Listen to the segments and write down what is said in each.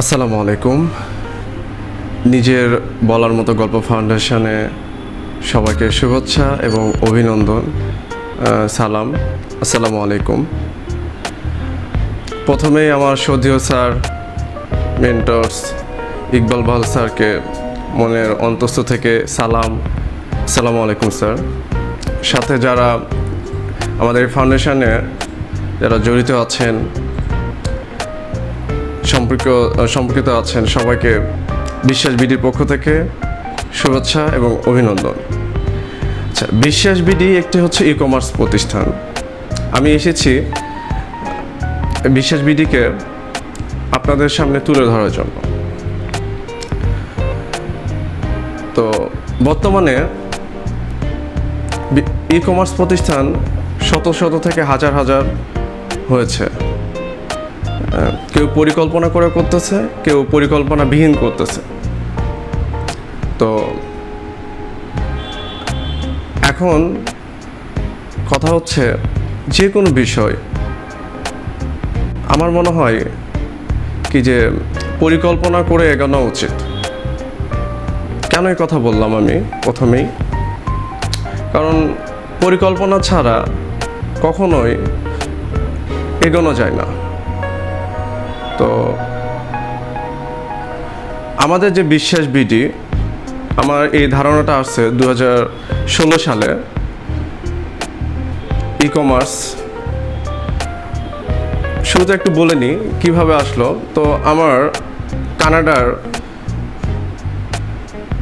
আসসালামু আলাইকুম। নিজের বলার মতো গল্প ফাউন্ডেশনে সবাইকে শুভেচ্ছা এবং অভিনন্দন সালাম, আসসালামু আলাইকুম। প্রথমেই আমার সদীয় স্যার, মেন্টর্স ইকবাল বাল স্যারকে মনের অন্তস্থ থেকে সালাম, আসসালামু আলাইকুম স্যার। সাথে যারা আমাদের ফাউন্ডেশনে যারা জড়িত আছেন সম্পর্ক সম্পর্কিত আছেন সবাইকে বিশ্বাস বিডির পক্ষ থেকে শুভেচ্ছা এবং অভিনন্দন। আচ্ছা বিশ্বাস বিডি একটি হচ্ছে ই কমার্স প্রতিষ্ঠান। আমি এসেছি বিশ্বাস বিডিকে আপনাদের সামনে তুলে ধরার জন্য। তো, বর্তমানে ই কমার্স প্রতিষ্ঠান শত শত থেকে হাজার হাজার হয়েছে। কেউ পরিকল্পনা করে করতেছে, কেউ পরিকল্পনাবিহীন করতেছে। তো এখন কথা হচ্ছে যে কোনো বিষয়, আমার মনে হয় কি যে পরিকল্পনা করে এগোনো উচিত। কেন এই কথা বললাম আমি প্রথমেই? কারণ পরিকল্পনা ছাড়া কখনোই এগোনো যায় না। তো আমাদের যে বিশ্বাস বিডি, আমার এই ধারণাটা আসছে দু সালে ই কমার্স শুরুতে একটু বলে নিই কীভাবে আসলো। তো আমার কানাডার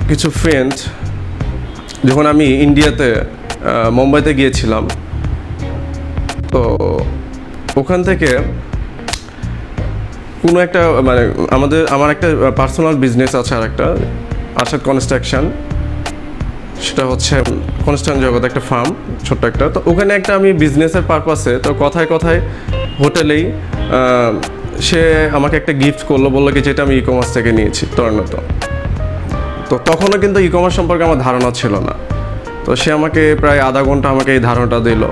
কিছু ফ্রেন্ড যখন আমি ইন্ডিয়াতে মুম্বাইতে গিয়েছিলাম, তো ওখান থেকে কোনো একটা মানে আমাদের, আমার একটা পার্সোনাল বিজনেস আছে আর একটা আর্শাদ কনস্ট্রাকশন সেটা হচ্ছে কনস্ট্রাকশন জগৎ, একটা ফার্ম ছোট্ট একটা। তো ওখানে একটা আমি বিজনেসের পারপাসে তো কথায় কথায় হোটেলেই সে আমাকে একটা গিফট করল, বলল কি, যেটা আমি ই কমার্স থেকে নিয়েছি তরণত তো তখনও কিন্তু ই কমার্স সম্পর্কে আমার ধারণা ছিল না। তো সে আমাকে প্রায় আধা ঘণ্টা আমাকে এই ধারণাটা দিল।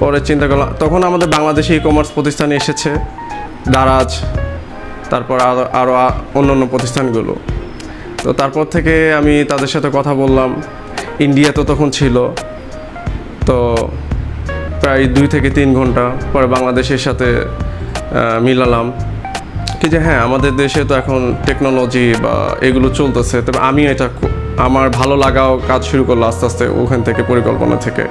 পরে চিন্তা করলাম, তখন আমাদের বাংলাদেশে ই কমার্স প্রতিষ্ঠানে এসেছে, দারাজ তারপর আরও আরও অন্য অন্য প্রতিষ্ঠানগুলো। তো তারপর থেকে আমি তাদের সাথে কথা বললাম। ইন্ডিয়া তো তখন ছিল। তো প্রায় দুই থেকে তিন ঘণ্টা পরে বাংলাদেশের সাথে মিলালাম। কি যে হ্যাঁ আমাদের দেশে তো এখন টেকনোলজি বা এগুলো চলতেছে। তবে আমি এটা আমার ভালো লাগাও কাজ শুরু করল আস্তে আস্তে ওখান থেকে পরিকল্পনা থেকে।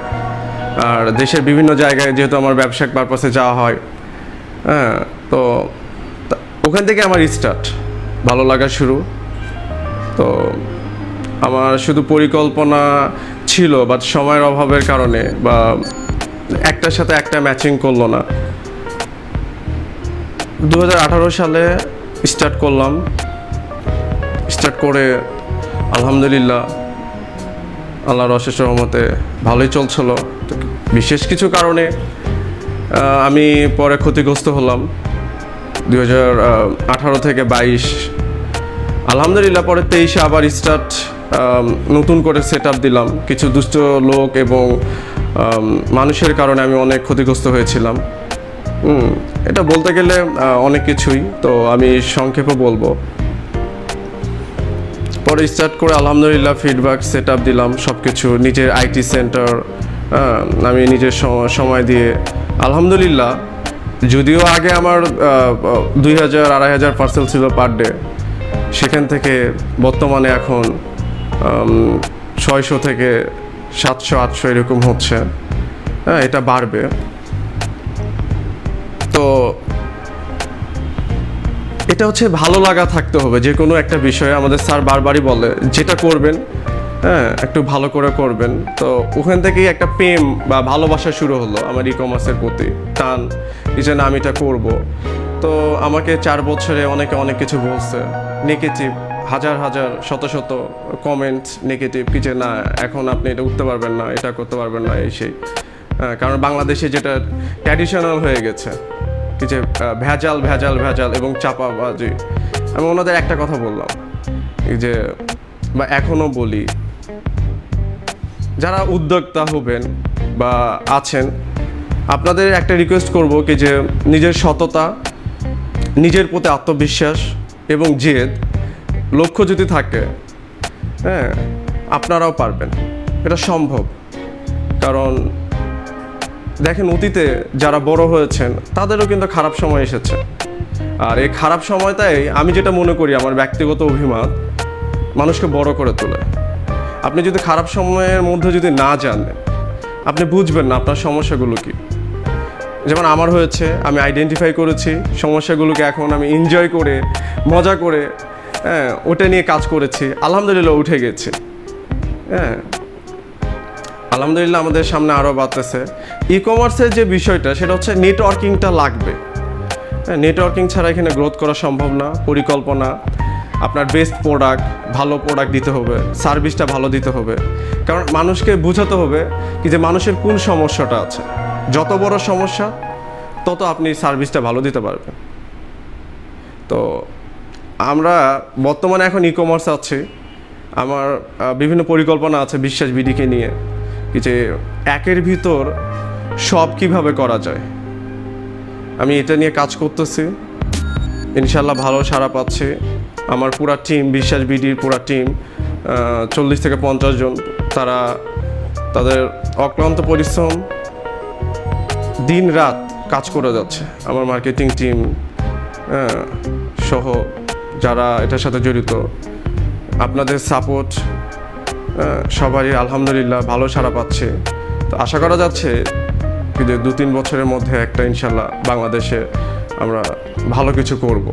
আর দেশের বিভিন্ন জায়গায় যেহেতু আমার ব্যবসায়িক পারপাসে যাওয়া হয় হ্যাঁ তো তা- ওখান থেকে আমার স্টার্ট ভালো লাগা শুরু। তো আমার শুধু পরিকল্পনা ছিল বাট সময়ের অভাবের কারণে বা একটার সাথে একটা ম্যাচিং করল না। দু হাজার আঠারো সালে স্টার্ট করলাম। স্টার্ট করে আলহামদুলিল্লাহ, আল্লাহর অশেষ রহমতে ভালোই চলছিল। বিশেষ কিছু কারণে আমি পরে ক্ষতিগ্রস্ত হলাম। দুই হাজার আঠারো থেকে বাইশ। আলহামদুলিল্লাহ, পরে তেইশে আবার স্টার্ট নতুন করে সেট দিলাম। কিছু দুষ্ট লোক এবং মানুষের কারণে আমি অনেক ক্ষতিগ্রস্ত হয়েছিলাম। এটা বলতে গেলে অনেক কিছুই। তো আমি সংক্ষেপে বলব। পরে স্টার্ট করে আলহামদুলিল্লাহ ফিডব্যাক সেট দিলাম সব কিছু নিজের আইটি সেন্টার আমি নিজের সময় দিয়ে। আলহামদুলিল্লাহ যদিও আগে আমার দুই হাজার, আড়াই হাজার পার্সেল ছিল পার ডে সেখান থেকে বর্তমানে এখন ছয়শো থেকে সাতশো, আটশো এরকম হচ্ছে। হ্যাঁ এটা বাড়বে। তো এটা হচ্ছে ভালো লাগা থাকতে হবে যে কোনো একটা বিষয়ে। আমাদের স্যার বারবারই বলে, যেটা করবেন হ্যাঁ একটু ভালো করে করবেন। তো ওখান থেকেই একটা প্রেম বা ভালোবাসা শুরু হলো আমার ই কমার্সের প্রতি। টান এই যে না আমি এটা করব। তো আমাকে চার বছরে অনেকে অনেক কিছু বলছে। নেগেটিভ হাজার হাজার শত শত কমেন্ট নেগেটিভ কি যে না এখন আপনি এটা উঠতে পারবেন না এটা করতে পারবেন না এই সেই। হ্যাঁ, কারণ বাংলাদেশে যেটা ট্র্যাডিশনাল হয়ে গেছে কি যে ভেজাল ভেজাল ভেজাল এবং চাপাবাজি। আমি ওনাদের একটা কথা বললাম এই যে বা এখনও বলি যারা উদ্যোক্তা হবেন বা আছেন, আপনাদের একটা রিকোয়েস্ট করব কি যে নিজের সততা, নিজের প্রতি আত্মবিশ্বাস এবং জেদ লক্ষ্য যদি থাকে হ্যাঁ আপনারাও পারবেন। এটা সম্ভব। কারণ দেখেন অতীতে যারা বড় হয়েছেন, তাদেরও কিন্তু খারাপ সময় এসেছে। আর এই খারাপ সময়টাই আমি যেটা মনে করি, আমার ব্যক্তিগত অভিমত, মানুষকে বড় করে তোলে। আপনি যদি খারাপ সময়ের মধ্যে যদি না জানেন আপনি বুঝবেন না আপনার সমস্যাগুলো কি। যেমন আমার হয়েছে, আমি আইডেন্টিফাই করেছি, সমস্যাগুলোকে এখন আমি এনজয় করে, মজা করে হ্যাঁ ওটা নিয়ে কাজ করেছি, আলহামদুলিল্লাহ উঠে গেছে। হ্যাঁ আলহামদুলিল্লাহ আমাদের সামনে আরও বাড়তেছে। ই কমার্সের যে বিষয়টা, সেটা হচ্ছে নেটওয়ার্কিংটা লাগবে। হ্যাঁ নেটওয়ার্কিং ছাড়া এখানে গ্রোথ করা সম্ভব না, পরিকল্পনা। আপনার বেস্ট প্রোডাক্ট ভালো প্রোডাক্ট দিতে হবে সার্ভিসটা ভালো দিতে হবে। কারণ মানুষকে বোঝাতে হবে কি যে মানুষের কোন সমস্যাটা আছে। যত বড় সমস্যা, তত আপনি সার্ভিসটা ভালো দিতে পারবেন। তো আমরা বর্তমানে এখন ই কমার্স আছে। আমার বিভিন্ন পরিকল্পনা আছে বিশ্বাস বিডিকে নিয়ে যে একের ভিতর সব কীভাবে করা যায়। আমি এটা নিয়ে কাজ করতেছি। ইনশাল্লাহ ভালো সাড়া পাচ্ছে। আমার পুরা টিম বিশ্বাস বিডির পুরা টিম চল্লিশ থেকে পঞ্চাশ জন, তারা তাদের অক্লান্ত পরিশ্রম দিন রাত কাজ করে যাচ্ছে। আমার মার্কেটিং টিম সহ যারা এটার সাথে জড়িত, আপনাদের সাপোর্ট সবারই আলহামদুলিল্লাহ ভালো সাড়া পাচ্ছে। তো আশা করা যাচ্ছে যে দু তিন বছরের মধ্যে একটা ইনশাল্লাহ বাংলাদেশে আমরা ভালো কিছু করব।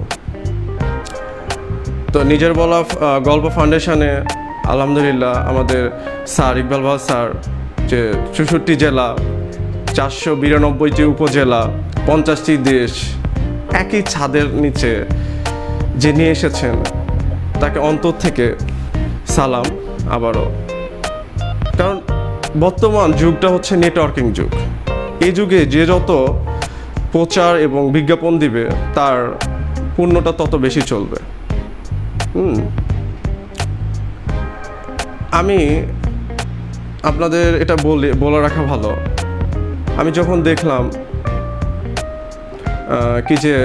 তো নিজের বলা গল্প ফাউন্ডেশনে আলহামদুলিল্লাহ আমাদের স্যার ইকবাল ভালো স্যার, যে চৌষট্টি জেলা, চারশো বিরানব্বইটি উপজেলা, পঞ্চাশটি দেশ, একই ছাদের নিচে যে নিয়ে এসেছেন, তাকে অন্তর থেকে সালাম আবারও। কারণ বর্তমান যুগটা হচ্ছে নেটওয়ার্কিং যুগ। এই যুগে যে যত প্রচার এবং বিজ্ঞাপন দিবে, তার পূর্ণটা তত বেশি চলবে। আমি আপনাদের এটা বলে বলে রাখা ভালো। আমি যখন দেখলাম কি যে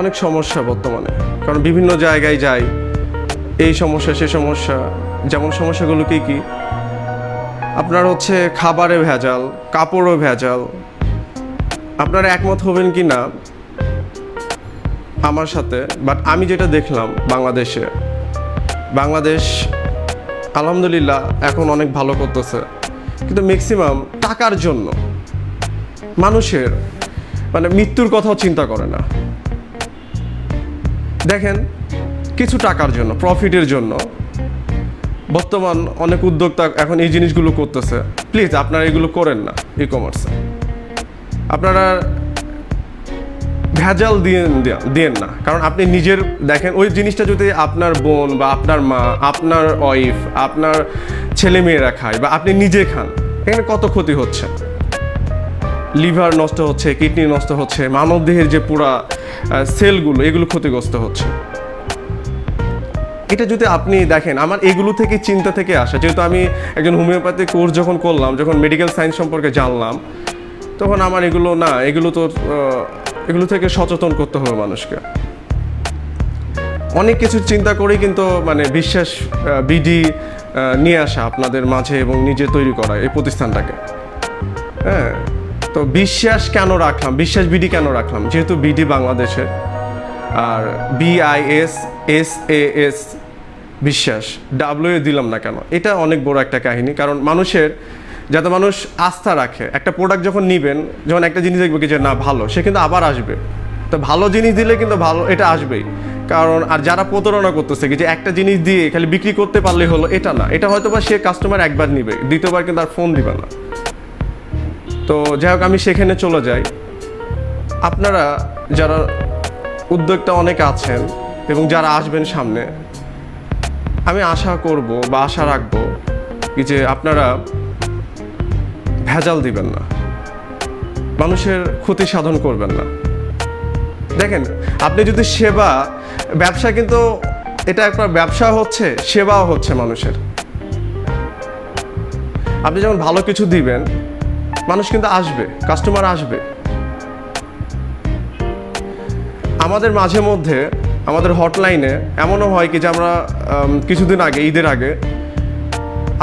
অনেক সমস্যা বর্তমানে, কারণ বিভিন্ন জায়গায় যাই, এই সমস্যা, সে সমস্যা, যেমন সমস্যাগুলো কি কি? আপনার হচ্ছে খাবারে ভেজাল, কাপড়ও ভেজাল। আপনারা একমত হবেন কি না? আমার সাথে বাট আমি যেটা দেখলাম বাংলাদেশে, বাংলাদেশ আলহামদুলিল্লাহ এখন অনেক ভালো করতেছে, কিন্তু ম্যাক্সিমাম টাকার জন্য মানুষের মানে মৃত্যুর কথাও চিন্তা করে না। দেখেন, কিছু টাকার জন্য প্রফিটের জন্য, বর্তমান অনেক উদ্যোক্তা এখন এই জিনিসগুলো করতেছে। প্লিজ আপনারা এগুলো করেন না ই কমার্সে আপনারা ভেজাল দিয়ে দিয়েন না। কারণ আপনি নিজের দেখেন, ওই জিনিসটা যদি আপনার বোন বা আপনার মা, আপনার ওয়াইফ, আপনার ছেলে মেয়েরা খায় বা আপনি নিজে খান, এখানে কত ক্ষতি হচ্ছে? লিভার নষ্ট হচ্ছে, কিডনি নষ্ট হচ্ছে, মানবদেহের যে পুরা সেলগুলো, এগুলো ক্ষতিগ্রস্ত হচ্ছে। এটা যদি আপনি দেখেন, আমার এগুলো থেকে চিন্তা থেকে আসা, যেহেতু আমি একজন হোমিওপ্যাথি কোর্স যখন করলাম, যখন মেডিকেল সায়েন্স সম্পর্কে জানলাম, তখন আমার এগুলো না, এগুলো তো এগুলো থেকে সচেতন করতে হবে মানুষকে। অনেক কিছু চিন্তা করেই কিন্তু মানে বিশ্বাস বিডি নিয়ে আসা আপনাদের মাঝে এবং নিজে তৈরি করা এই প্রতিষ্ঠানটাকে। হ্যাঁ তো বিশ্বাস কেন রাখলাম? বিশ্বাস বিডি কেন রাখলাম? যেহেতু বিডি বাংলাদেশের, আর BIS S A S Biswas. W দিলাম না কেন? এটা অনেক বড় একটা কাহিনী, কারণ মানুষের যাতে মানুষ আস্থা রাখে। একটা প্রোডাক্ট যখন নিবেন, যখন একটা জিনিস দেখবে কি যে না, ভালো, সে কিন্তু আবার আসবে। তো ভালো জিনিস দিলে কিন্তু ভালো, এটা আসবেই। কারণ, আর যারা প্রতারণা করতেছে, কি যে একটা জিনিস দিয়ে খালি বিক্রি করতে পারলে হলো, এটা না। এটা হয়তো বা সে কাস্টমার একবার নিবে, দ্বিতীয়বার কিন্তু আর ফোন দিবে না। তো যাই হোক, আমি সেখানে চলে যাই। আপনারা যারা উদ্যোক্তা অনেক আছেন এবং যারা আসবেন সামনে, আমি আশা করব বা আশা রাখব কি যে আপনারা ভেজাল দিবেন না। মানুষের ক্ষতি সাধন করবেন না। দেখেন, আপনি যদি সেবা, ব্যবসা কিন্তু এটা একটা ব্যবসা হচ্ছে, সেবাও হচ্ছে মানুষের। আপনি যখন ভালো কিছু দিবেন, মানুষ কিন্তু আসবে কাস্টমার আসবে। আমাদের মাঝে মধ্যে, আমাদের হটলাইনে এমনও হয় কি যে আমরা কিছুদিন আগে, ঈদের আগে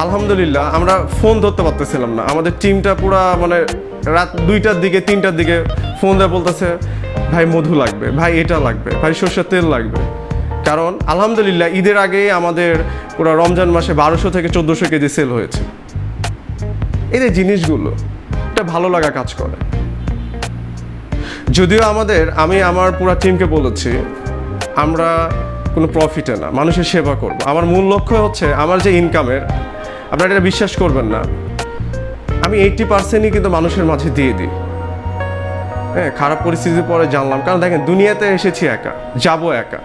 আলহামদুলিল্লাহ, আমরা ফোন ধরতে পারতেছিলাম না। আমাদের টিমটা পুরা মানে রাত দুইটার দিকে, তিনটার দিকে ফোন দিয়ে বলতেছে, ভাই, মধু লাগবে, ভাই, এটা লাগবে, ভাই, সর্ষের তেল লাগবে। কারণ আলহামদুলিল্লাহ, ঈদের আগে আমাদের পুরো রমজান মাসে বারোশো থেকে চোদ্দোশো কেজি সেল হয়েছে। এই যে জিনিসগুলো, এটা ভালো লাগা কাজ করে। যদিও আমাদের, আমি আমার পুরো টিমকে বলেছি, আমরা কোনো প্রফিটে না, মানুষের সেবা করব। আমার মূল লক্ষ্য হচ্ছে, আমার যে ইনকামের আপনারা এটা বিশ্বাস করবেন না। আমি এইটটি পার্সেন্টই কিন্তু মানুষের মাঝে দিয়ে দিই। হ্যাঁ খারাপ পরিস্থিতির পরে জানলাম। কারণ দেখেন, দুনিয়াতে এসেছি একা, যাব একা।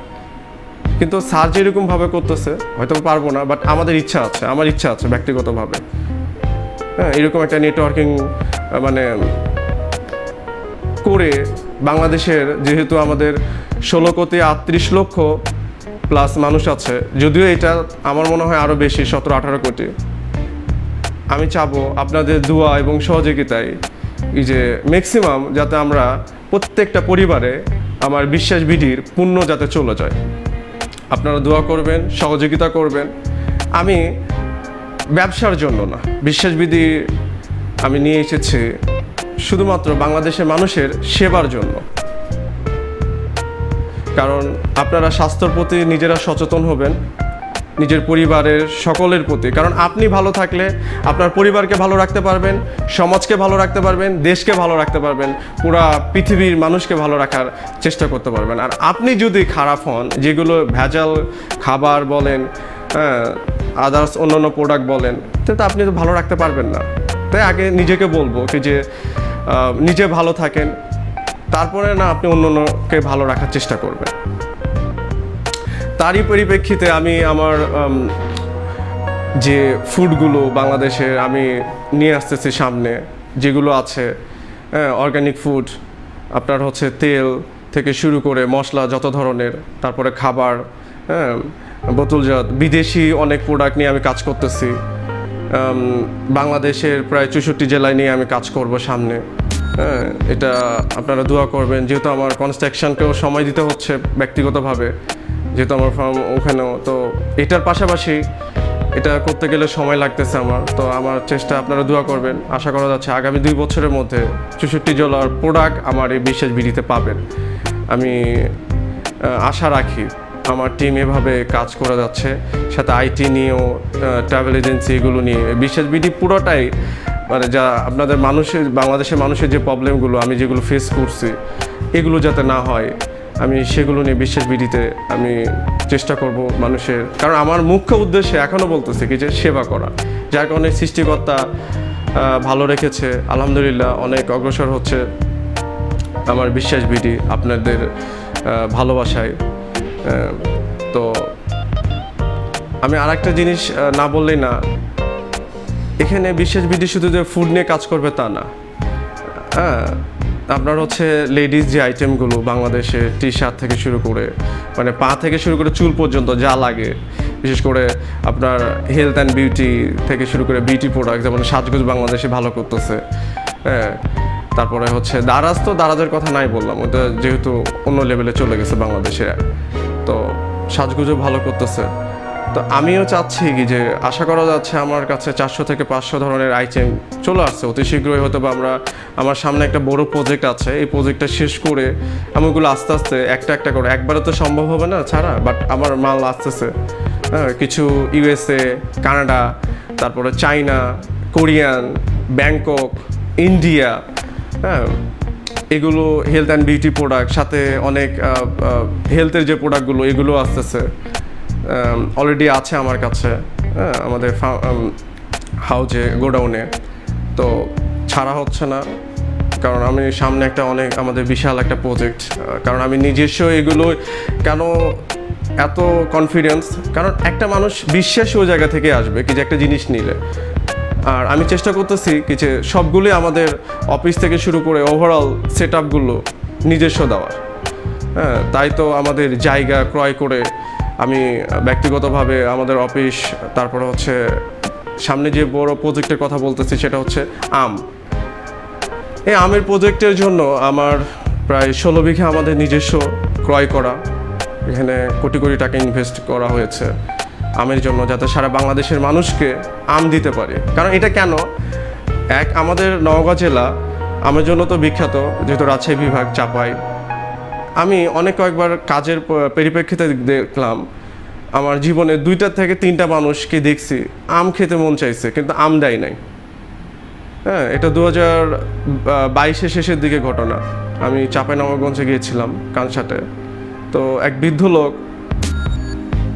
কিন্তু স্যার যেরকমভাবে করতেছে, হয়তো পারব না বাট আমাদের ইচ্ছা আছে, আমার ইচ্ছা আছে ব্যক্তিগতভাবে। হ্যাঁ এরকম একটা নেটওয়ার্কিং মানে করে বাংলাদেশের যেহেতু আমাদের ষোলো কোটি আটত্রিশ লক্ষ প্লাস মানুষ আছে, যদিও এটা আমার মনে হয় আরও বেশি, সতেরো আঠারো কোটি। আমি চাবো আপনাদের দোয়া এবং সহযোগিতায়। এই যে ম্যাক্সিমাম যাতে আমরা প্রত্যেকটা পরিবারে আমার বিশ্বাস বিধির পুণ্য যাতে চলে যায়। আপনারা দোয়া করবেন, সহযোগিতা করবেন। আমি ব্যবসার জন্য না বিশ্বাসবিধি আমি নিয়ে এসেছি শুধুমাত্র বাংলাদেশের মানুষের সেবার জন্য। কারণ আপনারা স্বাস্থ্যর প্রতি নিজেরা সচেতন হবেন নিজের পরিবারের সকলের প্রতি। কারণ আপনি ভালো থাকলে আপনার পরিবারকে ভালো রাখতে পারবেন, সমাজকে ভালো রাখতে পারবেন, দেশকে ভালো রাখতে পারবেন, পুরা পৃথিবীর মানুষকে ভালো রাখার চেষ্টা করতে পারবেন। আর আপনি যদি খারাপ হন, যেগুলো ভেজাল খাবার বলেন হ্যাঁ আদার্স অন্য অন্য প্রোডাক্ট বলেন তো আপনি তো ভালো রাখতে পারবেন না। তাই আগে নিজেকে বলব কি যে নিজে ভালো থাকেন, তারপরে না আপনি অন্য অন্যকে ভালো রাখার চেষ্টা করবেন। তারই পরিপ্রেক্ষিতে আমি আমার যে ফুডগুলো বাংলাদেশে আমি নিয়ে আসতেছি সামনে, যেগুলো আছে অর্গানিক ফুড আপনার হচ্ছে তেল থেকে শুরু করে মশলা যত ধরনের, তারপরে খাবার হ্যাঁ বোতলজাত, বিদেশি অনেক প্রোডাক্ট নিয়ে আমি কাজ করতেছি বাংলাদেশের প্রায় চৌষট্টি জেলায় নিয়ে আমি কাজ করব সামনে হ্যাঁ এটা আপনারা দোয়া করবেন, যেহেতু আমার কনস্ট্রাকশনকেও সময় দিতে হচ্ছে ব্যক্তিগতভাবে যেহেতু আমার ফার্ম ওখানেও তো এটার পাশাপাশি এটা করতে গেলে সময় লাগতেছে আমার। তো আমার চেষ্টা, আপনারা দোয়া করবেন। আশা করা যাচ্ছে আগামী দুই বছরের মধ্যে চৌষট্টি জেলার প্রোডাক্ট আমার এই বিশেষ বিধিতে পাবেন। আমি আশা রাখি আমার টিম এভাবে কাজ করে যাচ্ছে। সাথে আইটি নিয়েও ট্রাভেল এজেন্সি এগুলো নিয়ে। বিশেষ বিধি পুরোটাই মানে যা আপনাদের মানুষের, বাংলাদেশের মানুষের যে প্রবলেমগুলো আমি যেগুলো ফেস করছি, এগুলো যাতে না হয়। আমি সেগুলো নিয়ে বিশ্বাস বিধিতে আমি চেষ্টা করব মানুষের, কারণ আমার মুখ্য উদ্দেশ্য এখনও বলতেছে কি যে সেবা করা। যার কারণে সৃষ্টিকর্তা ভালো রেখেছে, আলহামদুলিল্লাহ অনেক অগ্রসর হচ্ছে আমার বিশ্বাস বিধি আপনাদের ভালোবাসায়। তো আমি আর একটা জিনিস না বললেই না, এখানে বিশ্বাস বিধি শুধু যে ফুড নিয়ে কাজ করবে তা না। হ্যাঁ আপনার হচ্ছে লেডিস যে আইটেমগুলো বাংলাদেশে টি শার্ট থেকে শুরু করে মানে পা থেকে শুরু করে চুল পর্যন্ত যা লাগে, বিশেষ করে আপনার হেলথ অ্যান্ড বিউটি থেকে শুরু করে বিউটি প্রোডাক্ট যেমন সাজগোজ বাংলাদেশে ভালো করতেছে হ্যাঁ তারপরে হচ্ছে দারাজ তো দারাজের কথা নাই বললাম, ওটা যেহেতু অন্য লেভেলে চলে গেছে বাংলাদেশে, তো সাজগুজও ভালো করতেছে। তো আমিও চাচ্ছি কি যে আশা করা যাচ্ছে আমার কাছে চারশো থেকে পাঁচশো ধরনের আইটেম চলে আসছে। অতি শীঘ্রই হয়তো বা আমরা, আমার সামনে একটা বড় প্রজেক্ট আছে। এই প্রজেক্টটা শেষ করে আমি ওগুলো আস্তে আস্তে একটা একটা করে, একবারে তো সম্ভব হবে না ছাড়া বাট আমার মাল আসতেছে। হ্যাঁ কিছু ইউএসএ কানাডা তারপরে চাইনা কোরিয়ান ব্যাংকক ইন্ডিয়া হ্যাঁ এগুলো হেলথ অ্যান্ড বিউটি প্রোডাক্ট সাথে অনেক হেলথের যে প্রোডাক্টগুলো এগুলো আসতেছে। অলরেডি আছে আমার কাছে হ্যাঁ, আমাদের হাউজে গোডাউনে তো ছাড়া হচ্ছে না কারণ আমি সামনে একটা অনেক আমাদের বিশাল একটা প্রজেক্ট কারণ আমি নিজস্ব এগুলো কেন এত কনফিডেন্স কারণ একটা মানুষ বিশ্বাস ওই জায়গা থেকে আসবে কি যে একটা জিনিস নিলে। আর আমি চেষ্টা করতেছি কি যে সবগুলোই আমাদের অফিস থেকে শুরু করে ওভারঅল সেট আপগুলো নিজস্ব দেওয়ার। হ্যাঁ তাই তো আমাদের জায়গা ক্রয় করে আমি ব্যক্তিগতভাবে আমাদের অফিস, তারপরে হচ্ছে সামনে যে বড় প্রজেক্টের কথা বলতেছি সেটা হচ্ছে আম। এই আমের প্রজেক্টের জন্য আমার প্রায় ষোলো বিঘা আমাদের নিজস্ব ক্রয় করা। এখানে কোটি কোটি টাকা ইনভেস্ট করা হয়েছে আমের জন্য যাতে সারা বাংলাদেশের মানুষকে আম দিতে পারে। কারণ এটা কেন? এক, আমাদের নওগাঁ জেলা আমের জন্য তো বিখ্যাত, যেহেতু রাজশাহী বিভাগ, চাপাই। আমি অনেক কয়েকবার কাজের পরিপ্রেক্ষিতে দেখলাম, আমার জীবনে দুইটা থেকে তিনটা মানুষকে দেখছি, আম খেতে মন চাইছে, কিন্তু আম দেয় নাই। হ্যাঁ এটা দু হাজার বাইশের শেষের দিকে ঘটনা। আমি চাঁপাইনবাবগঞ্জে গিয়েছিলাম কানসাটে। তো এক বৃদ্ধ লোক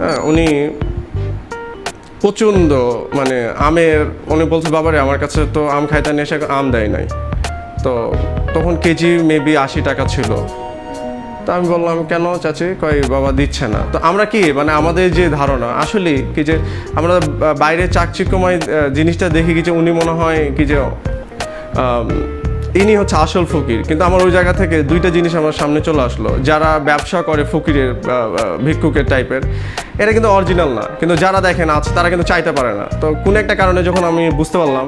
হ্যাঁ উনি প্রচণ্ড মানে আমের, উনি বলছে, বাবারে, আমার কাছে তো আম খাইতে নিয়ে এসে আম দেয় নাই। তো তখন কেজি মেবি আশি টাকা ছিল। তো আমি বললাম, কেন? চাচি কয়, বাবা দিচ্ছে না। তো আমরা কি মানে আমাদের যে ধারণা, আসলে কি যে আমরা বাইরে চাকচিক্যময় জিনিসটা দেখি কি যে উনি মনে হয় কি যে ইনি হচ্ছে আসল ফকির। কিন্তু আমার ওই জায়গা থেকে দুইটা জিনিস আমার সামনে চলে আসলো। যারা ব্যবসা করে ফকিরের ভিক্ষুকের টাইপের এটা কিন্তু অরিজিনাল না। কিন্তু যারা দেখেন আছে তারা কিন্তু চাইতে পারে না। তো কোন একটা কারণে যখন আমি বুঝতে পারলাম,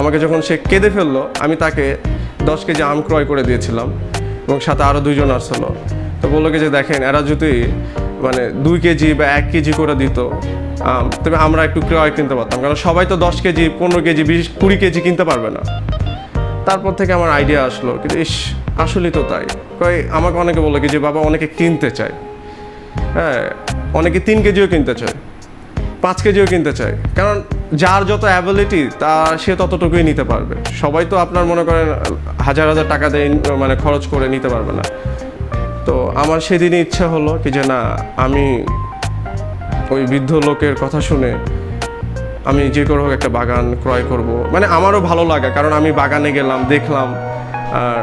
আমাকে যখন সে কেঁদে ফেলল, আমি তাকে দশ কেজি আম ক্রয় করে দিয়েছিলাম এবং সাথে আরও দুইজন আসছিল তো বলল কি যে দেখেন, এরা যদি মানে দুই কেজি বা এক কেজি করে দিত তবে আমরা একটু ক্রয় কিনতে পারতাম। কারণ সবাই তো দশ কেজি, পনেরো কেজি, বিশ, কুড়ি কেজি কিনতে পারবে না। তারপর থেকে আমার আইডিয়া আসলো কিন্তু ইস, আসলেই তো তাই। কয়, আমাকে অনেকে বলে কি যে, বাবা, অনেকে কিনতে চায়। হ্যাঁ অনেকে তিন কেজিও কিনতে চায়, পাঁচ কেজিও কিনতে চায়। কারণ যার যত অ্যাবিলিটি তা সে ততটুকুই নিতে পারবে। সবাই তো আপনার মনে করেন, হাজার হাজার টাকা দিয়ে মানে খরচ করে নিতে পারবে না। তো আমার সেদিনই ইচ্ছা হলো কি যে না, আমি ওই বৃদ্ধ লোকের কথা শুনে আমি যে করে হোক একটা বাগান ক্রয় করব। মানে আমারও ভালো লাগা, কারণ আমি বাগানে গেলাম, দেখলাম, আর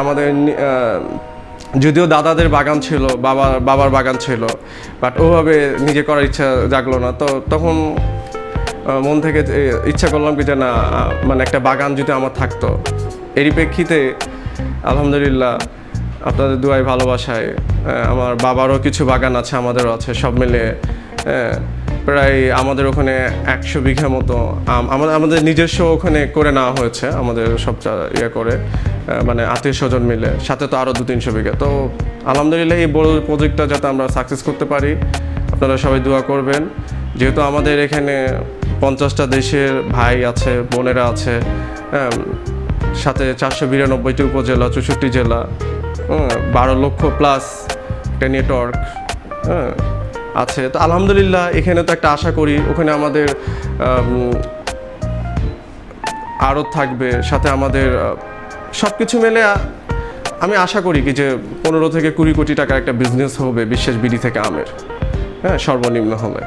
আমাদের যদিও দাদাদের বাগান ছিল, বাবা, বাবার বাগান ছিল বাট ওভাবে নিজে করার ইচ্ছা জাগলো না। তো তখন মন থেকে ইচ্ছা করলাম কি যে না মানে একটা বাগান যদি আমার থাকতো। এরই প্রেক্ষিতে, আলহামদুলিল্লাহ আপনাদের দুয়াই ভালোবাসায় আমার বাবারও কিছু বাগান আছে, আমাদেরও আছে, সব মিলে প্রায় আমাদের ওখানে একশো বিঘা মতো আম আমাদের আমাদের নিজস্ব ওখানে করে নেওয়া হয়েছে, আমাদের সব ইয়ে করে মানে আত্মীয় স্বজন মিলে, সাথে তো আরও দু তিনশো বিঘা। তো আলহামদুলিল্লাহ এই বড় প্রজেক্টটা যাতে আমরা সাকসেস করতে পারি, আপনারা সবাই দোয়া করবেন। যেহেতু আমাদের এখানে পঞ্চাশটা দেশের ভাই আছে, বোনেরা আছে সাথে চারশো বিরানব্বইটি উপজেলা, চৌষট্টি জেলা বারো লক্ষ প্লাস একটা নেটওয়ার্ক হ্যাঁ আছে। তো আলহামদুলিল্লাহ এখানে তো একটা আশা করি ওখানে আমাদের আরও থাকবে সাথে আমাদের সব কিছু মিলে আমি আশা করি কি যে পনেরো থেকে কুড়ি কোটি টাকার একটা বিজনেস হবে বিশেষ বিডি থেকে আমের হ্যাঁ সর্বনিম্ন হবে।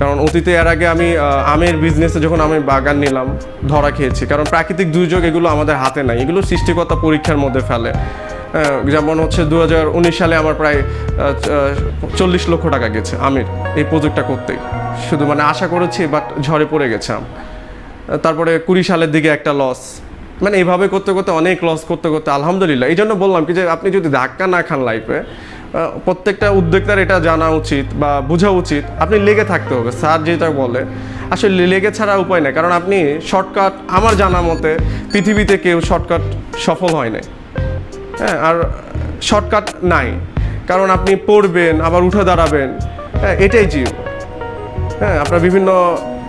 কারণ অতীতে এর আগে আমি আমের বিজনেসে যখন আমি বাগান নিলাম ধরা খেয়েছি কারণ প্রাকৃতিক দুর্যোগ এগুলো আমাদের হাতে নাই এগুলো সৃষ্টিকর্তা পরীক্ষার মধ্যে ফেলে। হ্যাঁ, যেমন হচ্ছে দু হাজার উনিশ সালে আমার প্রায় চল্লিশ লক্ষ টাকা গেছে আমের এই প্রজেক্টটা করতেই। শুধু মানে আশা করেছি বাট ঝড়ে পড়ে গেছে আম। তারপরে কুড়ি সালের দিকে একটা লস মানে এইভাবে করতে করতে অনেক লস করতে করতে আলহামদুলিল্লাহ। এই জন্য বললাম কি যে আপনি যদি ধাক্কা না খান লাইফে প্রত্যেকটা উদ্যোক্তার এটা জানা উচিত বা বোঝা উচিত। আপনি লেগে থাকতে হবে, স্যার যেটা বলে। আসলে লেগে ছাড়া উপায় নেই, কারণ আপনি শর্টকাট আমার জানা মতে পৃথিবীতে কেউ শর্টকাট সফল হয় নাই। হ্যাঁ আর শর্টকাট নাই। কারণ আপনি পড়বেন, আবার উঠে দাঁড়াবেন। হ্যাঁ এটাই জীব হ্যাঁ আপনার বিভিন্ন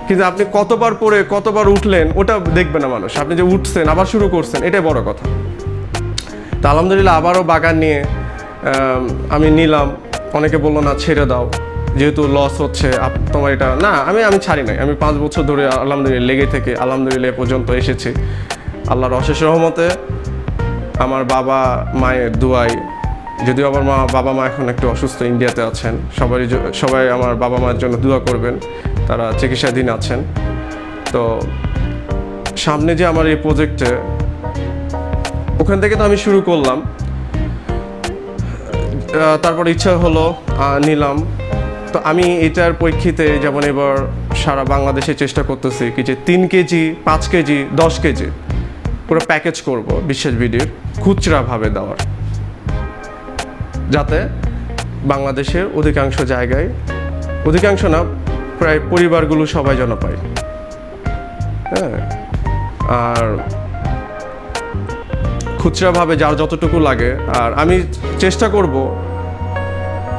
কিন্তু আপনি কতবার পড়ে, কতবার উঠলেন, ওটা দেখবে না মানুষ। আপনি যে উঠছেন, আবার শুরু করছেন, এটাই বড় কথা। তো আলহামদুলিল্লাহ আবারও বাগান নিয়ে, আমি নিলাম। অনেকে বলল, না, ছেড়ে দাও। যেহেতু লস হচ্ছে তোমার এটা, না, আমি আমি ছাড়ি নাই। আমি পাঁচ বছর ধরে আলহামদুলিল্লাহ লেগে থেকে, আলহামদুলিল্লাহ পর্যন্ত এসেছি। আল্লাহর অশেষ রহমতে আমার বাবা মায়ের দুয়াই যদিও আমার মা, বাবা মা এখন একটু অসুস্থ ইন্ডিয়াতে আছেন, সবারই সবাই আমার বাবা মায়ের জন্য দোয়া করবেন, তারা চিকিৎসাধীন আছেন। তো সামনে যে আমার এই প্রজেক্টে ওখান থেকে তো আমি শুরু করলাম। তারপর ইচ্ছা হলো নিলাম। তো আমি এটার প্রেক্ষিতে যেমন এবার সারা বাংলাদেশে চেষ্টা করতেছি কি যে তিন কেজি, পাঁচ কেজি, দশ কেজি পুরো প্যাকেজ করব বিশেষ বিডির খুচরাভাবে দেওয়ার। যাতে বাংলাদেশের অধিকাংশ জায়গায়, অধিকাংশ না, প্রায় পরিবারগুলো সবাই যেন পায়। হ্যাঁ? আর খুচরাভাবে যার যতটুকু লাগে, আর আমি চেষ্টা করব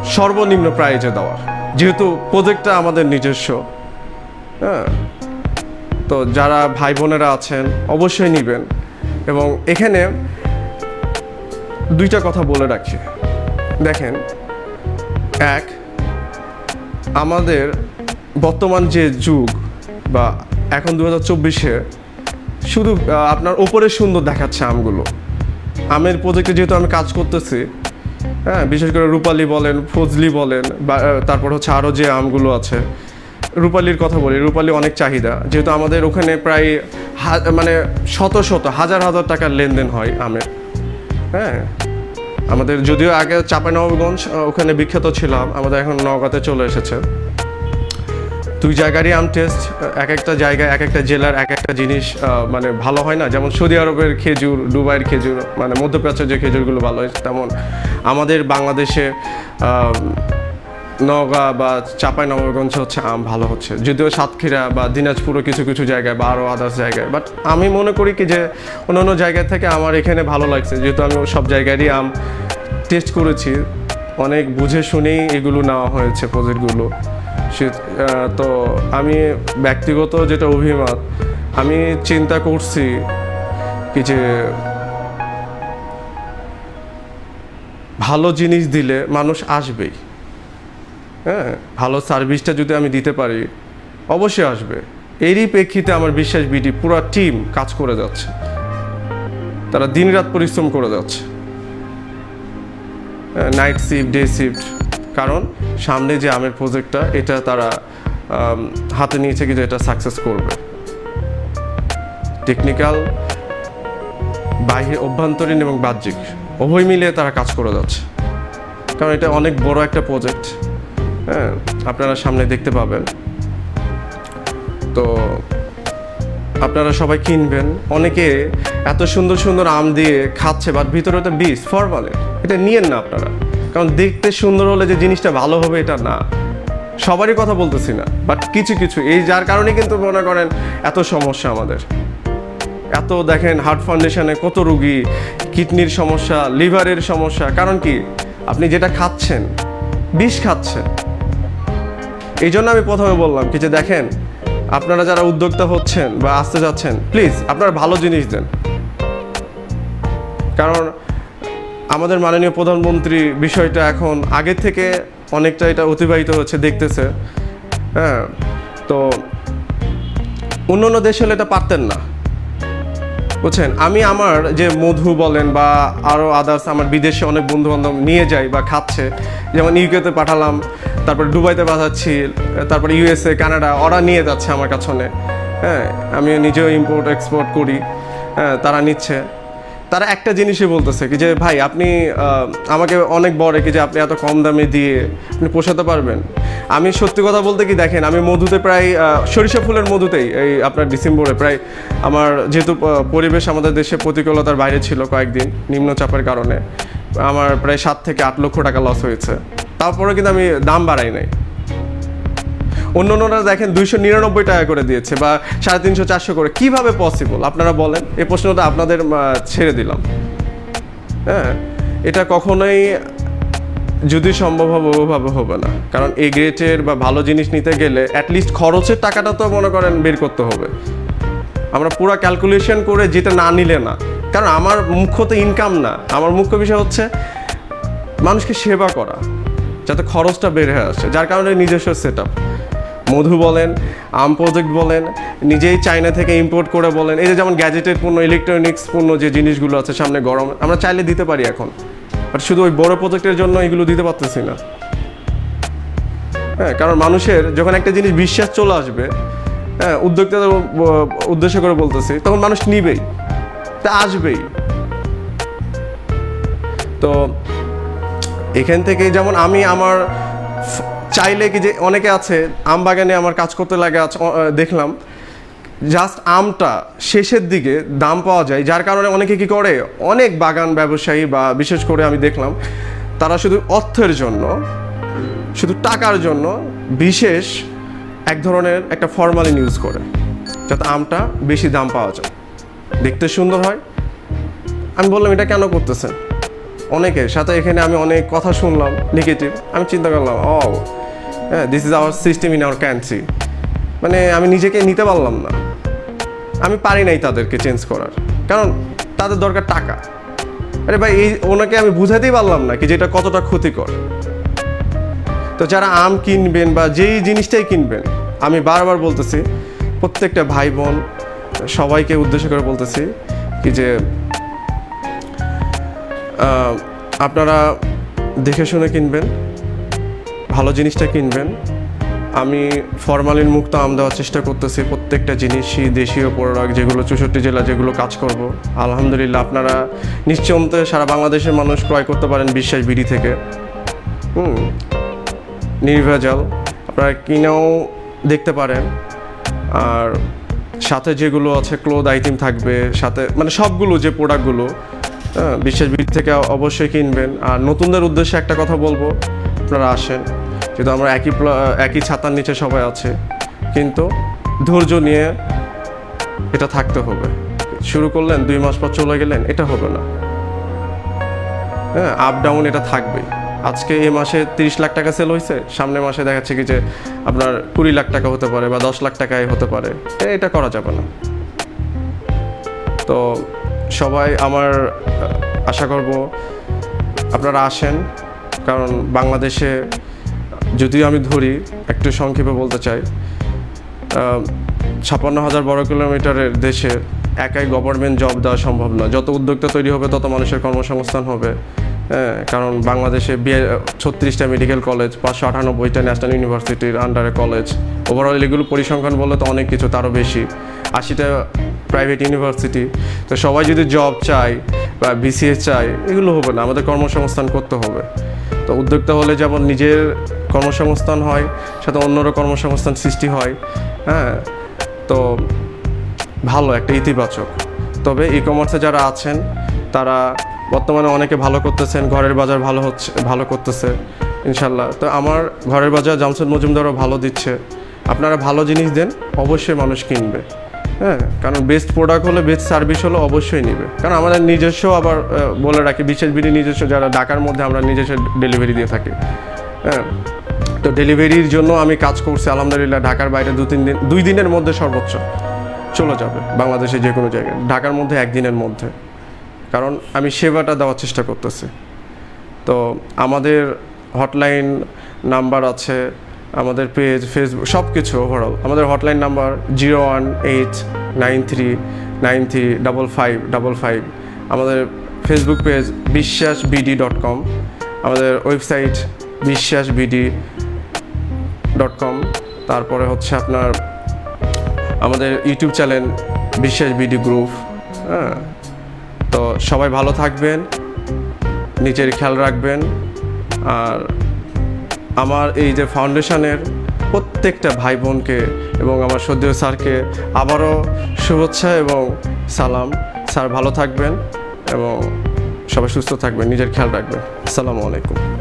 সর্বনিম্ন প্রাইজে দেওয়ার। যেহেতু প্রজেক্টটা আমাদের নিজস্ব হ্যাঁ? তো যারা ভাই বোনেরা আছেন, অবশ্যই নেবেন। এবং এখানে দুইটা কথা বলে রাখছি। দেখেন, এক, আমাদের বর্তমান যে যুগ বা এখন দু হাজার চব্বিশে শুধু আপনার ওপরে সুন্দর দেখাচ্ছে আমগুলো। আমের প্রজেক্টে যেহেতু আমি কাজ করতেছি হ্যাঁ বিশেষ করে রূপালি বলেন, ফজলি বলেন, বা তারপর হচ্ছে আরও যে আমগুলো আছে রূপালির কথা বলি রূপালি অনেক চাহিদা। যেহেতু আমাদের ওখানে প্রায় মানে শত শত হাজার হাজার টাকার লেনদেন হয় আমের। হ্যাঁ আমাদের যদিও আগে চাঁপাইনবাবগঞ্জ আহ, ওখানে বিখ্যাত ছিলাম আমাদের এখন নওগাঁতে চলে এসেছে। দুই জায়গারই আম টেস্ট এক একটা জায়গায় এক একটা জেলার এক একটা জিনিস মানে ভালো হয় না। যেমন সৌদি আরবের খেজুর দুবাইয়ের খেজুর মানে মধ্যপ্রাচ্যের যে খেজুরগুলো ভালো হয় তেমন আমাদের বাংলাদেশে নওগাঁ বা চাপাই নবাবগঞ্জে হচ্ছে আম ভালো হচ্ছে। যদিও সাতক্ষীরা বা দিনাজপুরও কিছু কিছু জায়গায় বা আরও আদার্স জায়গায়। বাট আমি মনে করি কি যে অন্যান্য জায়গা থেকে আমার এখানে ভালো লাগছে। যেহেতু আমি সব জায়গারই আম টেস্ট করেছি, অনেক বুঝে শুনেই এগুলো নেওয়া হয়েছে প্রজেক্টগুলো। সে তো আমি ব্যক্তিগত যেটা অভিমত, আমি চিন্তা করছি কি যে ভালো জিনিস দিলে মানুষ আসবেই। হ্যাঁ ভালো সার্ভিসটা যদি আমি দিতে পারি, অবশ্যই আসবে। এরই প্রেক্ষিতে আমার বিশ্বাস বিটি পুরো টিম কাজ করে যাচ্ছে। তারা দিনরাত পরিশ্রম করে যাচ্ছে। নাইট শিফট ডে শিফট কারণ সামনে যে আমের প্রজেক্টটা এটা তারা হাতে নিয়েছে কি যে এটা সাকসেস করবে। টেকনিক্যাল বাহির অভ্যন্তরীণ এবং বাহ্যিক, উভয় মিলিয়ে তারা কাজ করে যাচ্ছে। কারণ এটা অনেক বড় একটা প্রজেক্ট হ্যাঁ আপনারা সামনে দেখতে পাবেন। তো আপনারা সবাই কিনবেন। অনেকে এত সুন্দর সুন্দর আম দিয়ে খাচ্ছে বাট ভিতরে তো বিষ ফরমালে এটা নিয়েন না আপনারা। কারণ দেখতে সুন্দর হলে যে জিনিসটা ভালো হবে, এটা না। সবারই কথা বলতেছি না বাট কিছু কিছু। এই যার কারণে কিন্তু মনে করেন এত সমস্যা আমাদের। এত দেখেন হার্ট ফাউন্ডেশনে কত রুগী কিডনির সমস্যা লিভারের সমস্যা। কারণ কি? আপনি যেটা খাচ্ছেন, বিষ খাচ্ছেন। এই জন্য আমি প্রথমে বললাম কি যে দেখেন, আপনারা যারা উদ্যোক্তা হচ্ছেন বা আসতে যাচ্ছেন প্লিজ আপনারা ভালো জিনিস দেন। কারণ আমাদের মাননীয় প্রধানমন্ত্রী বিষয়টা এখন আগের থেকে অনেকটা এটা অতিবাহিত হচ্ছে, দেখতেছে। হ্যাঁ তো অন্য অন্য দেশ হলে এটা পারতেন না। বুঝছেন, আমি আমার যে মধু বলেন বা আরও আদার্স আমার বিদেশে অনেক বন্ধুবান্ধব নিয়ে যাই বা খাচ্ছে, যেমন ইউকেতে পাঠালাম, তারপর দুবাইতে পাঠাচ্ছি, তারপর ইউএসএ কানাডা ওরা নিয়ে যাচ্ছে আমার কাছনে হ্যাঁ আমি নিজেও ইম্পোর্ট এক্সপোর্ট করি। হ্যাঁ তারা নিচ্ছে। তারা একটা জিনিসই বলতেছে কি যে, ভাই, আপনি আমাকে অনেক বড় কি যে, আপনি এত কম দামে দিয়ে আপনি পোষাতে পারবেন। আমি সত্যি কথা বলতে কি, দেখেন, আমি মধুতে প্রায় সরিষা ফুলের মধুতেই এই আপনার ডিসেম্বরে প্রায় আমার যেহেতু পরিবেশ আমাদের দেশে প্রতিকূলতার বাইরে ছিল কয়েকদিন নিম্নচাপের কারণে, আমার প্রায় সাত থেকে আট লক্ষ টাকা লস হয়েছে। তারপরে কিন্তু আমি দাম বাড়াই নাই। অন্য অন্যরা দেখেন দুইশো নিরানব্বই টাকা করে দিয়েছে বা সাড়ে তিনশো, চারশো করে। কীভাবে পসিবল আপনারা বলেন। এই প্রশ্নটা আপনাদের ছেড়ে দিলাম। হ্যাঁ? এটা কখনোই যদি সম্ভব হবে, ওভাবে হবে না। কারণ এই গ্রেটের বা ভালো জিনিস নিতে গেলে অ্যাটলিস্ট খরচের টাকাটা তো মনে করেন বের করতে হবে। আমরা পুরো ক্যালকুলেশন করে যেটা না নিলে না। কারণ আমার মুখ্য তো ইনকাম না। আমার মুখ্য বিষয় হচ্ছে মানুষকে সেবা করা, যাতে খরচটা বেড়ে আসে, যার কারণে নিজস্ব সেট মধু বলেন, আম প্রজেক্ট বলেন, নিজেই চায়না থেকে ইম্পোর্ট করে বলেন। এই যে যেমন গ্যাজেটের পণ্য ইলেকট্রনিক্স পণ্য যে জিনিসগুলো আছে সামনে গরম, আমরা চাইলে দিতে পারি এখন। বাট শুধু ওই বড় প্রজেক্টের জন্য এগুলো দিতে পারতেছি না। হ্যাঁ কারণ মানুষের যখন একটা জিনিস বিশ্বাস চলে আসবে হ্যাঁ উদ্যোক্তাদের ব- উদ্দেশ্য করে বলতেছি, তখন মানুষ নিবেই, তা আসবেই। তো এখান থেকে যেমন আমি আমার চাইলে কি যে অনেকে আছে, আম বাগানে আমার কাজ করতে লাগে দেখলাম জাস্ট আমটা শেষের দিকে দাম পাওয়া যায়, যার কারণে অনেকে কি করে, অনেক বাগান ব্যবসায়ী বা বিশেষ করে আমি দেখলাম, তারা শুধু অর্থের জন্য, শুধু টাকার জন্য বিশেষ এক ধরনের একটা ফরমালিন ইউজ করে, যাতে আমটা বেশি দাম পাওয়া যায়। দেখতে সুন্দর হয়। আমি বললাম, এটা কেন করতেছেন? অনেকের সাথে এখানে আমি অনেক কথা শুনলাম নেগেটিভ আমি চিন্তা করলাম ও হ্যাঁ this is our system in our country মানে আমি নিজেকে নিতে পারলাম না। আমি পারি নাই তাদেরকে চেঞ্জ করার। কারণ তাদের দরকার টাকা। আরে ভাই, এই ওনাকে আমি বুঝাতেই পারলাম না কি যে এটা কতটা ক্ষতিকর। তো যারা আম কিনবেন বা যেই জিনিসটাই কিনবেন, আমি বারবার বলতেছি, প্রত্যেকটা ভাই বোন সবাইকে উদ্দেশ্য করে বলতেছি কি যে আপনারা দেখে শুনে কিনবেন, ভালো জিনিসটা কিনবেন। আমি ফরমালিন মুক্ত আম দেওয়ার চেষ্টা করতেছি, প্রত্যেকটা জিনিসই দেশীয় প্রোডাক্ট, যেগুলো চৌষট্টি জেলা যেগুলো কাজ করব। আলহামদুলিল্লাহ, আপনারা নিশ্চয়তে সারা বাংলাদেশের মানুষ ক্রয় করতে পারেন বিশ্বাস বিডি থেকে। হুম, নির্ভেজাল, আপনারা কিনেও দেখতে পারেন। আর সাথে যেগুলো আছে, ক্লোথ আইটেম থাকবে, সাথে মানে সবগুলো যে প্রোডাক্টগুলো হ্যাঁ বিশ্বাস বিড থেকে অবশ্যই কিনবেন। আর নতুনদের উদ্দেশ্যে একটা কথা বলব, আপনারা আসেন। যেহেতু আমরা একই একই ছাতার নিচে সবাই আছে। কিন্তু ধৈর্য নিয়ে এটা থাকতে হবে। শুরু করলেন, দুই মাস পর চলে গেলেন, এটা হবে না। হ্যাঁ আপ ডাউন এটা থাকবেই। আজকে এ মাসে তিরিশ লাখ টাকা সেল হয়েছে সামনের মাসে দেখাচ্ছে কি যে আপনার কুড়ি লাখ টাকা হতে পারে বা দশ লাখ টাকায় হতে পারে। এটা করা যাবে না। তো সবাই আমার আশা করব আপনারা আসেন, কারণ বাংলাদেশে যদিও আমি ধরি, একটু সংক্ষেপে বলতে চাই ছাপ্পান্ন হাজার বড় কিলোমিটারের দেশে একাই গভর্নমেন্ট জব দেওয়া সম্ভব না যত উদ্যোক্তা তৈরি হবে, তত মানুষের কর্মসংস্থান হবে। কারণ বাংলাদেশে ছত্রিশটা মেডিকেল কলেজ পাঁচশো আটানব্বইটা ন্যাশনাল ইউনিভার্সিটির আন্ডারে কলেজ ওভারঅল এগুলো পরিসংখ্যান বললে তো অনেক কিছু, তারও বেশি। আশিটা প্রাইভেট ইউনিভার্সিটি তো সবাই যদি জব চায় বা বিসিএস চায়, এগুলো হবে না, আমাদের কর্মসংস্থান করতে হবে। তো উদ্যোক্তা হলে যেমন নিজের কর্মসংস্থান হয়, সাথে অন্যরও কর্মসংস্থান সৃষ্টি হয় হ্যাঁ? তো ভালো, একটা ইতিবাচক। তবে ই কমার্সে যারা আছেন, তারা বর্তমানে অনেকে ভালো করতেছেন, ঘরের বাজার ভালো হচ্ছে, ভালো করতেছে, ইনশাল্লাহ। তো আমার ঘরের বাজার জামশেদ মজুমদারও ভালো দিচ্ছে। আপনারা ভালো জিনিস দেন, অবশ্যই মানুষ কিনবে। হ্যাঁ কারণ বেস্ট প্রোডাক্ট হলে বেস্ট সার্ভিস হলে অবশ্যই নিবে। কারণ আমাদের নিজস্ব আবার বলে রাখি, বিশেষ বিধি নিজস্ব, যারা ঢাকার মধ্যে আমরা নিজস্ব ডেলিভারি দিয়ে থাকি। হ্যাঁ তো ডেলিভারির জন্য আমি কাজ করছি, আলহামদুলিল্লাহ, ঢাকার বাইরে দু, তিন দিন, দুই দিনের মধ্যে সর্বোচ্চ চলে যাবে, বাংলাদেশে যে কোনো জায়গায়। ঢাকার মধ্যে একদিনের মধ্যে। কারণ আমি সেবাটা দেওয়ার চেষ্টা করতেছি। তো আমাদের হটলাইন নাম্বার আছে আমাদের পেজ ফেসবুক সব কিছু ওভারঅল আমাদের hotline number zero one eight nine three nine three double five double five আমাদের Facebook page Biswas BD dot com আমাদের ওয়েবসাইট বিশ্বাস বিডি ডট কম তারপরে হচ্ছে আপনার আমাদের YouTube channel Biswas BD group হ্যাঁ। তো সবাই ভালো থাকবেন, নিজের খেয়াল রাখবেন। আর আমার এই যে ফাউন্ডেশনের প্রত্যেকটা ভাই বোনকে এবং আমার সদ্য স্যারকে আবারও শুভেচ্ছা এবং সালাম। স্যার ভালো থাকবেন এবং সবাই সুস্থ থাকবেন, নিজের খেয়াল রাখবেন। আসসালামু আলাইকুম।